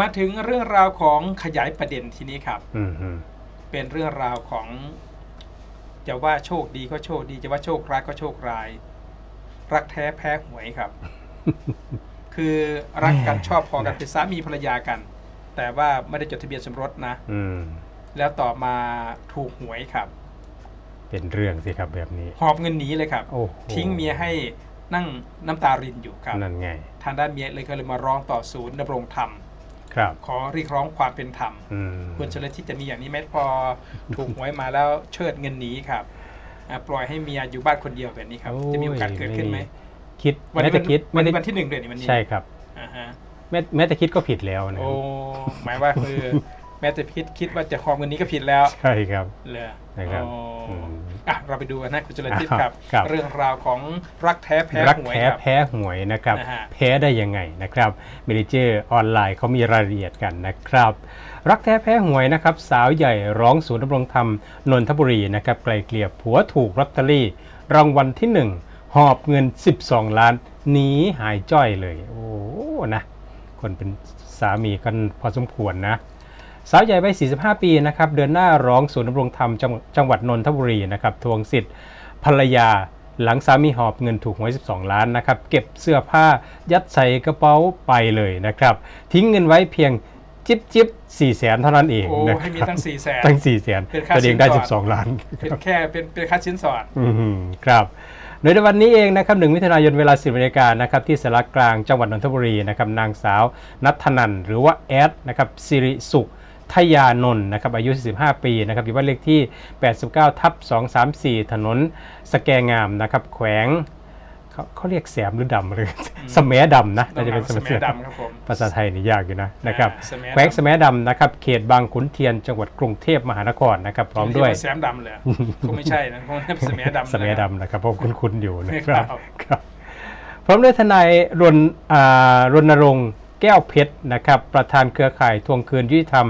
มาถึงเรื่องราวของขยายประเด็นทีนี้ครับ อืมฮึเป็นเรื่องราวของ จะว่าโชคดีก็โชคดี จะว่าโชคร้ายก็โชคร้าย รักแท้แพ้หวยครับ คือรักกันชอบพอกันเป็นสามีภรรยากัน แต่ว่าไม่ได้จดทะเบียนสมรสนะ อืมแล้วต่อมาถูกหวยครับ เป็นเรื่องสิครับแบบนี้ หอบเงินหนีเลยครับ โอ้โหทิ้งเมียให้นั่งน้ำตารินอยู่ครับ นั่นไง ทางด้านเมียเลยก็เลยมาร้องต่อศูนย์ดำรงธรรมครับ ขอเรียกร้องความเป็นธรรมอืมคุณชลทิศจะมีอย่างนี้ไหมพอถูกหวยมาแล้วเชิดเงินหนีครับอะปล่อยให้เมียอยู่บ้านคนเดียวแบบนี้ครับ จะมีโอกาสเกิดขึ้นไหมคิดวันแม้นี้แต่วันคิดวันไม่นี้ได้วันที่หนึ่งเลยนี่วันนี้ใช่ครับอ่าฮะแม้แม้แต่คิดก็ผิดแล้วนะโอ้หมายว่าคือ แม้แต่พิดคิดว่าจะหอมเงินนี้ก็ผิดแล้ว ใช่ครับเลย นะครับโอ้อืมอะเราไปดูกันนะคุณชลทิศอะครับ ครับ เรื่องราวของรักแท้แพ้รักหวยแท้ครับ แพ้หวยนะครับนะฮะ แพ้ได้ยังไงนะครับเมเนเจอร์ออนไลน์เขามีรายละเอียดกันนะครับ รักแท้แพ้หวยนะครับ สาวใหญ่ร้องศูนย์ดำรงธรรมนนทบุรีนะครับไกลเกลี่ยผัวถูกลอตเตอรี่ รางวัลที่1หอบเงิน 12 ล้านหนีหายจ้อยเลย โอ้นะคนเป็นสามีกันพอสมควรนะ สาวใหญ่วัย 45 ปีนะครับเดินหน้าร้องศูนย์ดำรงธรรมจังจังหวัดนนทบุรีนะครับทวงสิทธิ์ภรรยาหลังสามีหอบเงินถูกหวย 12 ล้านนะครับเก็บเสื้อผ้ายัดใส่กระเป๋าไปเลยนะครับทิ้งเงินไว้เพียงจิบจิบสี่แสนเท่านั้นเองโอ้นะคให้มีรับตั้งสี่แสนตั้งสี่แสนเป็นค่าตัวเองได้สินสอด12 ล้านเป็นแค่เป็นเป็นค่าชิ้นสอดอืมครับโดยในวันนี้เองนะครับหนึ่งมิถุนายนเวลา10นาฬิกานะครับที่สารกลางจังหวัดนนทบุรีนะครับนางสาวนัทธนันหรือว่าแอดนะครับสิริสุข ทยานนท์นะครับอายุ 45 ปีนะครับอยู่บ้านเลขที่ 89 ทับ 234 ถนนสแกงามนะครับแขวงเขาเขาเรียกแสมหรือดำหรือสแมดำนะน่าจะเป็นสมัยดำครับผมภาษาไทยนี่ยากอยู่นะนะครับอ่าสแมดำแขวงสแมดำนะครับเขตบางขุนเทียนจังหวัดกรุงเทพมหานครนะครับพร้อมด้วยเรีกาแซมดำเลยคงไม่ใช่นะคงเป็นสมัยดำสมัยนะครับดำนะครับเพราะคุ้นๆอยู่นะครับครับครับพร้อมด้วยทนายรณอ่ารณรงค์ แก้วเพชรนะครับประธานเครือข่ายทวงคืนยุติธรรม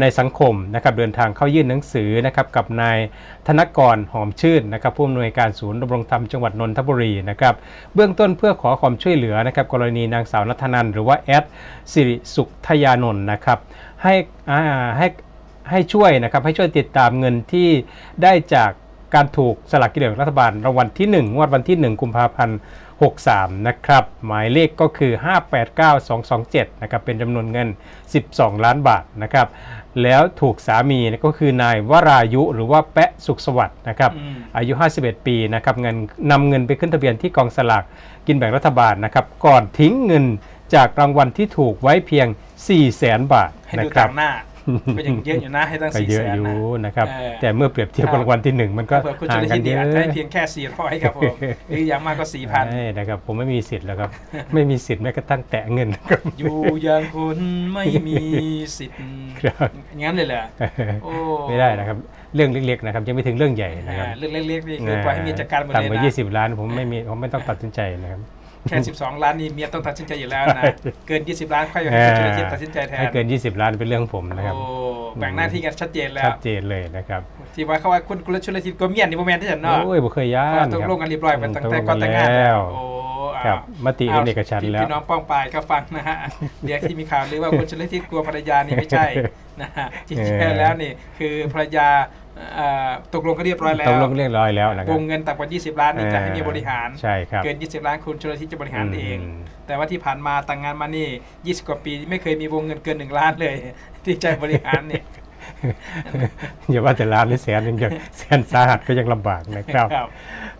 ในสังคมนะครับเดินทางเข้ายื่นหนังสือนะครับกับนายธนกรหอมชื่นนะครับผู้อำนวยการศูนย์ดำรงธรรมจังหวัดนนทบุรีนะครับเบื้องต้นเพื่อขอความช่วยเหลือนะครับกรณีนางสาวนัทนันหรือว่าแอดสิริสุขทยานนท์นะครับให้ให้ให้ช่วยนะครับให้ช่วยติดตามเงินที่ได้จากการถูกสลากกินแบ่งรัฐบาลรางวัลที่1งวดวันที่ 1 กุมภาพันธ์ 63 นะครับ หมายเลขก็คือ 589227 นะครับ เป็นจำนวนเงิน 12 ล้านบาทนะครับ แล้วถูกสามีก็คือนายวรายุหรือว่าแปะสุขสวัสดิ์นะครับอืมอายุ 51 ปีนะครับ เงินนำเงินไปขึ้นทะเบียนที่กองสลากกินแบ่งรัฐบาลนะครับ ก่อนทิ้งเงินจากรางวัลที่ถูกไว้เพียง 4 0 0แสนบาทให้นะดูครัต่าบงหน้า ก็ยังเยอะอยู่นะให้ตั้งก็สี่เยแสอะนอยู่นะนะครับเออแต่เมื่อเปรียบเทียบกับรางวัลที่หนึ่งมันก็เผื่อคุณห่าจุงลกัทินศเยเนี่ยอะอาจจะให้เพียงแค่สี่ร้อยครับผมหรืออย่างมากก็สี่พันใช่นะครับ ผมไม่มีสิทธิ์แล้วครับ ไม่มีสิทธิ์แม้กระทั่งแตะเงินครับอยู่อย่างคุณไม่มีสิทธิ์ครับอย่างนั้นเลยเหรอโอ้ไม่ได้นะครับ เรื่องเล็กๆนะครับยังไม่ถึงเรื่องใหญ่นะครับอ่าเรื่องเล็กๆนี่คือปล่อยให้เมียจัดการหมดเลยต่ำกว่านะ20 ล้านผมไม่มีผมไม่ต้องตัดสินใจนะครับ แค่12ล้านนี่เมียต้องตัดสินใจอยู่แล้วนะใช่เกิน20ล้านค่อยให้คุณจุลทิศตัดสินใจแทถ้านเกิน20ล้านเป็นเรื่องผมนะครับ โอ้แบ่งหน้าที่กันชัดเจนแล้ชัวดเจนเลยนะครับ ที่ว่าเขาว่าคุณกุลชุลทิศก็เมียนนี่โมเมนที่ฉันเนาะ โอ้ยบ่เคยย่าก็นตกครับลงกันเรียบร้อยไปตั้งแต่ก่อนแต่งงานแล้วโอ้ครับอ้าวมติเอกฉันท์แล้วพี่น้องป้องปายก็ฟังนะฮะเดี๋ยวที่มีข่าวหรือว่าคุณชลทิศกลัวภรรยานี่ไม่ใช่นะฮะจริงเออๆแล้วนี่คือภรรยาเอ่อ ตกลงกันเรียบร้อยแล้วตกลงเรียบร้อยแล้วนะควรับงเงินต่ำกว่า 20 ล้านนี่จะให้เมียบริหารใช่ครับเกิน 20 ล้านคุณชลทิศจะบริหารเองมแต่ว่าที่ผ่านมาแต่งงานมานี่ 20 กว่าปีไม่เคยมีวงเงินเกิน 1 ล้านเลย ที่จะบริหารเนี่ยอย่าว่าแต่ล้านหรือแสนยังยังแสนสาหัสก็ยังลำบากนะครับครับ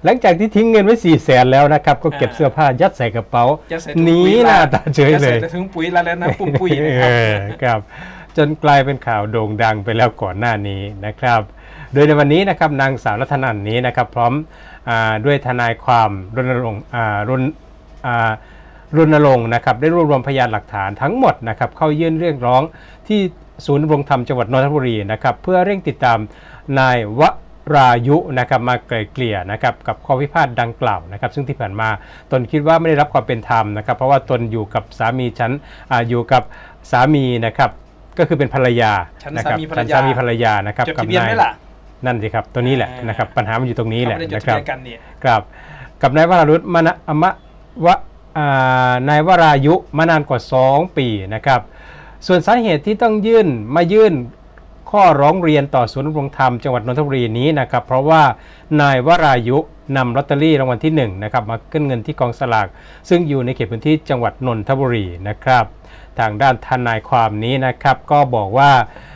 หลังจากที่ทิ้งเงินไว้4ี่แสนแล้วนะครับ ก็เก็บอ่าเสื้อผ้ายัดใส่กระเป๋าจะใส่หถุงนีปุ๋ยหน้าละตาเฉยจะเลใส่ยแต่ถุงปุ๋ยแล้วแล้วนะปุ่มปุ๋ยนะคเอรับอครับจนกลายเป็นข่าวโด่งดังไปแล้วก่อนหน้านี้นะครับ โดยในวันนี้นะครับนางสาวรัตนันนี้นะครับพร้อมอาด้วยทนายความรณรงค์อ่ารณอ่ารณรงค์นะครับได้รวบรวมพยานหลักฐานทั้งหมดนะครับเข้ายื่นเรียกร้องที่ศูนย์ดำรงธรรมจังหวัดนนทบุรีนะครับเพื่อเร่งติดตามนายวรายุนะครับมาไกลเกลี่ยนะครับกับข้อพิพาทดังกล่าวนะครับ ซึ่งที่ผ่านมาตนคิดว่าไม่ได้รับความเป็นธรรมนะครับ เพราะว่าตนอยู่กับสามีฉันอาอยู่กับสามีนะครับ ก็คือเป็นภรรยาฉันนะคสารับมีภรรฉันยาสามีภรรยานะครับจดทะเบียนไหมล่ะ นั่นสิครับตัวนี้แหละอ่านนะครับปัญหามันอยู่ตรงนี้แหละเขาไม่ได้จดนะทะครับเบียนกันเนี่ยครับกับนายวรารุธมณอมะวะอ่านายวรายุมานานกว่า 2 ปีนะครับ ส่วนสาเหตุที่ต้องยื่นมายื่นข้อร้องเรียนต่อศูนย์ดำรงธรรมจังหวัดนนทบุรีนี้นะครับเพราะว่านายวรายุนำลอตเตอรี่รางวัลที่1นะครับมาขึ้นเงินที่กองสลากซึ่งอยู่ในเขตพื้นที่จังหวัดนนทบุรีนะครับ ทางด้านทนายความนี้นะครับก็บอกว่าอ่า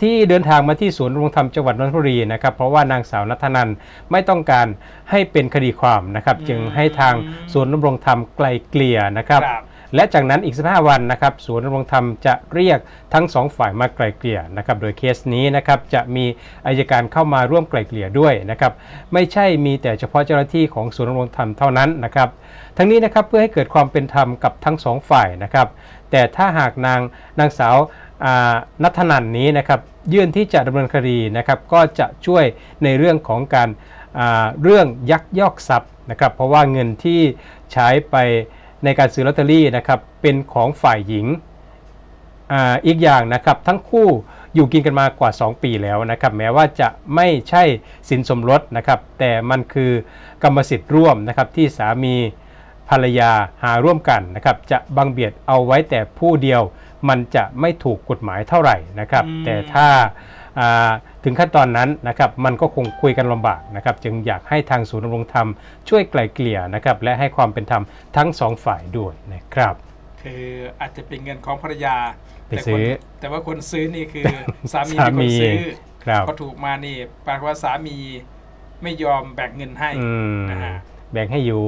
ที่เดินทางมาที่ศูนย์ดำรงธรรมจังหวัดนนทบุรีนะครับเพราะว่านางสาวนัทนันไม่ต้องการให้เป็นคดีความนะครับจึงให้ทางศูนย์ดำรงธรรมไกลเกลี่ยนะครับครับและจากนั้นอีก 15 วันนะครับศูนย์ดำรงธรรมจะเรียกทั้งสองฝ่ายมาไกลเกลี่ยนะครับโดยเคสนี้นะครับจะมีอายการเข้ามาร่วมไกลเกลี่ยด้วยนะครับไม่ใช่มีแต่เฉพาะเจ้าหน้าที่ของศูนย์ดำรงธรรมเท่านั้นนะครับทั้งนี้นะครับเพื่อให้เกิดความเป็นธรรมกับทั้งสองฝ่ายนะครับแต่ถ้าหากนางนางสาวอ่า นัทนันนี้นะครับยื่นที่จะดำเนินคดีนะครับก็จะช่วยในเรื่องของการาเรื่องยักยอกทรัพย์นะครับเพราะว่าเงินที่ใช้ไปในการซื้อลอตเตอรี่นะครับเป็นของฝ่ายหญิงออีกอย่างนะครับทั้งคู่อยู่กินกันมากว่า 2 ปีแล้วนะครับแม้ว่าจะไม่ใช่สินสมรสนะครับแต่มันคือกรรมสิทธิ์ร่วมนะครับที่สามีภรรยาหาร่วมกันนะครับจะบังเบียดเอาไว้แต่ผู้เดียว มันจะไม่ถูกกฎหมายเท่าไหร่นะครับอืมแต่ถ้าอ่าถึงขั้นตอนนั้นนะครับมันก็คงคุยกันลำบากนะครับ จึงอยากให้ทางศูนย์ดำรงธรรมช่วยไกล่เกลี่ยนะครับและให้ความเป็นธรรมทั้งสองฝ่ายด้วยนะครับ คืออาจจะเป็นเงินของภรรยาไปแต่ซื้คนอแต่ว่าคนซื้อนี่คือสามีสาเป็นคมีนซื้อครับพอถูกมานี่แปลว่าสามีไม่ยอมแบ่งเงินให้อืมนะฮะแบ่งให้อยู่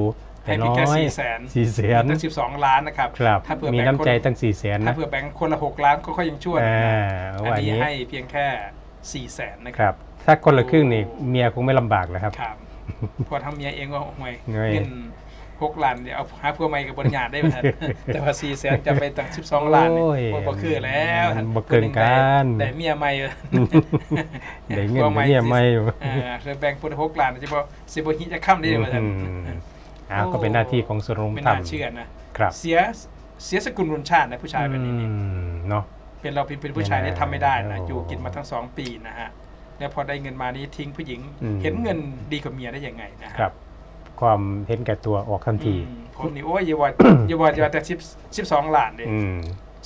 แต่ให้เพีน้ยงอแค่ยสี่แสนสี่แสนตั้งสิบสองล้านนะครับครับถ้าเผื่อมีแบ่งน้ำใจคนตั้งสี่แสนถ้านะ เผื่อแบ่งคนละหกล้านก็ค่อยยังชั่วนะอ่าอันวันนี้ นี้ให้เพียงแค่สี่แสนนะคครับรับถ้าคนละครึ่งนี่เมียคงไม่ลำบากแล้วครับ ครับพอทางเมียเองก็ห่วยเงย เงินหกล้านเดี๋ยวเอาหาผัวใหม่กับบริญาตได้ไหมครับ แต่ว่าสี่แสนจะไปตั้งสิบสองล้านนี่โอ้ยโอ้ยบ่คือแล้วมันบ่เกินกันแต่เมียใหม่ได้เงินผัวเมียไม่อ่าเธอแบ่งคนละหกล้านสิบ่สิบ่ฮิจะค้ำได้ไหมท่าน อืม อ่าก็เป็นหน้าที่ของส่วนรวมไม่ธรรน่ามเชื่อนะครับ เสียเสียสกุลรุนชาตินะผู้ชายแบบนี้นี่อืมเนาะ เป็นเราเป็นผู้ชายเนี่ยทำไม่ได้นะโอ้อยู่กินมาทั้งสองปีนะฮะแล้วพอได้เงินมานี้ทิ้งผู้หญิง อืม เห็นเงินดีกว่าเมียได้ยังไงนะฮะครับ ความเห็นแก่ตัวออกทันที อืมผมนี่โอ้ยอย่าว่าอย่าว่าอย่าว่าแต่สิบสิบสองล้านเลยอืม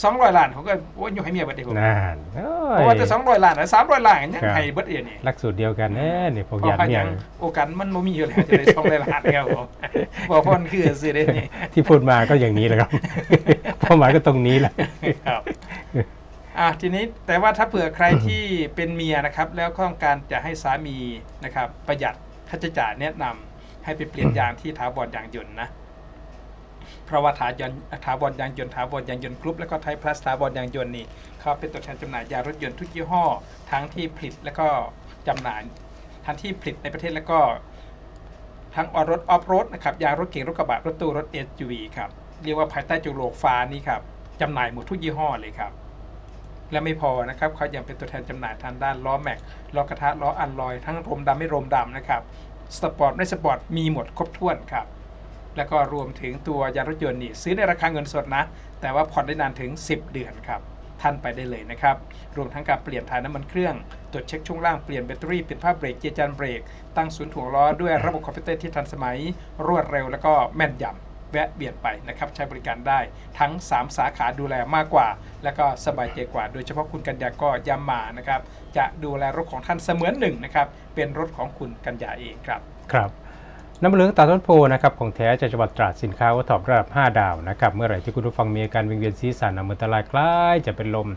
สองร้อยล้านเขาก็โอ้ยยกให้เมียเบิดเดียวผมนานโอ้เพราะว่าแต่สองร้อยล้านนะสามร้อยล้านยังครับให้เบิดเอียนี่หลักสูตรเดียวกันแน่นี่พวกเพราะญาติว่าเมียัยงโอกาสมันบ่มีอยู่แล้วจะได้สองร้อยล้านครับผมบอกพ่อนคือสิได้นี่ที่พูดมาก็อย่างนี้แหละครับเป้าหมายก็ตรงนี้แหละครับอะทีนี้แต่ว่าถ้าเผื่อใครที่เป็นเมียนะครับ แล้วก็ต้องการจะให้สามีนะครับ ประหยัดค่าใช้จ่ายแนะนำให้ไปเปลี่ยนยางที่ถาวรยางยนต์นะ เพราะว่าถายนถาวรยางยนต์ถาวรยางยนต์กรุ๊ปแล้วก็ไทยพลัสถาวรยางยนต์นี่เขาเป็นตัวแทนจำหน่ายยารถยนต์ทุกยี่ห้อ ทั้งที่ผลิตแล้วก็จำหน่ายทั้งที่ผลิตในประเทศแล้วก็ทั้งออรถออฟโรดนะครับยางรถเก๋งรถกระบะรถตู้รถ SUV ครับเรียกว่าภายใต้จุโลกฟ้านี้ครับจำหน่ายหมดทุกยี่ห้อเลยครับและไม่พอนะครับเขายังเป็นตัวแทนจำหน่ายทางด้านล้อแม็กล้อกระทะล้ออัลลอย ทั้งรมดำไม่รมดำนะครับสปอร์ตไม่สปอร์ตมีหมดครบถ้วนครับ แล้วก็รวมถึงตัวยางรถยนต์นี่ซื้อในราคาเงินสดนะ แต่ว่าผ่อนได้นานถึง 10 เดือนครับท่านไปได้เลยนะครับ รวมทั้งการเปลี่ยนถ่ายน้ำมันเครื่อง ตรวจเช็คช่วงล่าง เปลี่ยนแบตเตอรี่ เปลี่ยนผ้าเบรก เกียร์จานเบรก ตั้งศูนย์ถ่วงล้อด้วยระบบคอมพิวเตอร์ที่ทันสมัย รวดเร็วแล้วก็แม่นยำแวะเบียดไปนะครับ ใช้บริการได้ทั้ง 3 สาขาดูแลมากกว่า แล้วก็สบายใจกว่า โดยเฉพาะคุณกัญญาก็ย้ำมานะครับ จะดูแลรถของท่านเสมือนหนึ่งนะครับ เป็นรถของคุณกัญญาเองครับ ครับ น้ำเหลืองตาต้นโพนะครับของแท้จากจังหวัดตราดสินค้าวัตถุระดับ 5 ดาวนะครับเมื่อไหร่ที่คุณผู้ฟังมีอาการวิงเวียนศีรษะหนักมือตะลายคล้ายจะเป็นลม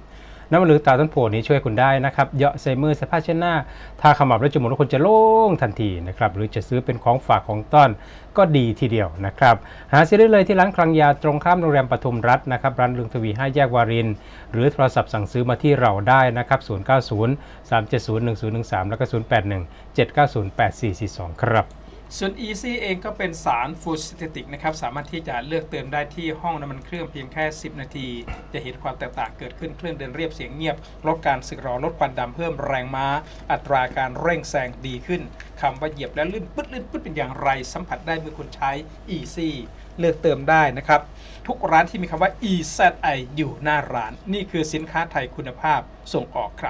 น้ำเหลืองตาต้นโพนี้ช่วยคุณได้นะครับเหยาะใส่มือใส่ผ้าเช็ดหน้าทาขมับแล้วจมูกแล้วคุณจะโล่งทันทีนะครับหรือจะซื้อเป็นของฝากของต้อนก็ดีทีเดียวนะครับหาซื้อได้เลยที่ร้านคลังยาตรงข้ามโรงแรมปทุมรัฐนะครับร้านลุงทวี 5 แยกวาริน หรือโทรศัพท์สั่งซื้อมาที่เราได้นะครับ 090 370 1013 แล้วก็ 081 790 8442 ครับ ส่วน Easy เองก็เป็นสารฟูดซินเทติกนะครับ สามารถที่จะเลือกเติมได้ที่ห้องน้ำมันเครื่องเพียงแค่ 10 นาที จะเห็นความแตกต่างเกิดขึ้นเครื่องเดินเรียบเสียงเงียบ ลดการสึกหรอลดควันดำเพิ่มแรงม้า อัตราการเร่งแซงดีขึ้นคำว่าเหยียบแล้วลื่นปึ๊ดลื่นปึ๊ดเป็นอย่างไร สัมผัสได้เมื่อคุณใช้ Easy เลือกเติมได้นะครับ ทุกร้านที่มีคำว่า EZI อยู่หน้าร้าน นี่คือสินค้าไทยคุณภาพส่งออกครับ